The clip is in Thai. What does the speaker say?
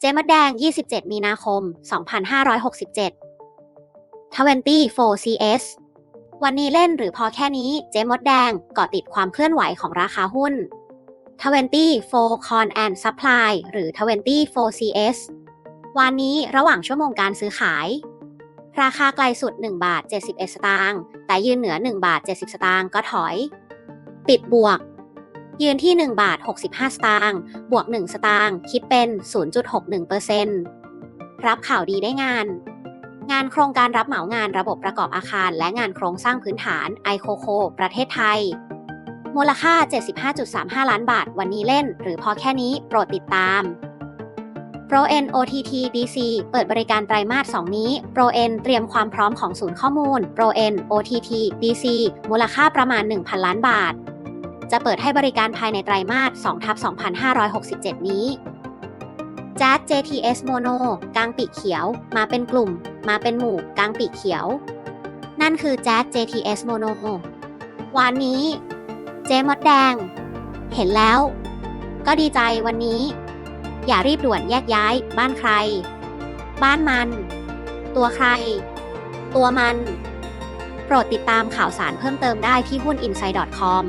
เจมดแดง 27 มีนาคม 2567 24CS วันนี้เล่นหรือพอแค่นี้ เจมดแดงเกาะติดความเคลื่อนไหวของราคาหุ้น 24 Con and Supply หรือ 24CS วันนี้ระหว่างชั่วโมงการซื้อขาย ราคาไกลสุด 1 บาท 71 สตางค์ แต่ยืนเหนือ 1 บาท 70 สตางค์ก็ถอย ปิดบวก ยืนที่ 1 บาท 65 สตางค์บวก 1 สตางค์คิดเป็น 0.61%รับข่าวดีได้งาน งานโครงการรับเหมางานระบบประกอบอาคาร และงานโครงสร้างพื้นฐานไอโคโคประเทศไทย มูลค่า 75.35 ล้านบาทวันนี้เล่น หรือพอแค่นี้โปรดติดตาม ProN OTT DC เปิดบริการไตรมาส 2 นี้ ProN เตรียมความพร้อมของศูนย์ข้อมูล ProN OTT DC มูลค่าประมาณ 1,000 ล้านบาท จะเปิดให้บริการภายในไตรมาส2ทับ2567 นี้ Jazz JTS Mono กลางปีกเขียว มาเป็นกลุ่ม มาเป็นหมู่กลางปีกเขียว นั่นคือ Jazz JTS Mono วันนี้ เจมดแดง เห็นแล้ว ก็ดีใจวันนี้ อย่ารีบด่วนแยกย้าย บ้านใคร บ้านมัน ตัวใคร ตัวมัน โปรดติดตามข่าวสารเพิ่มเติมได้ที่หุ้น inside.com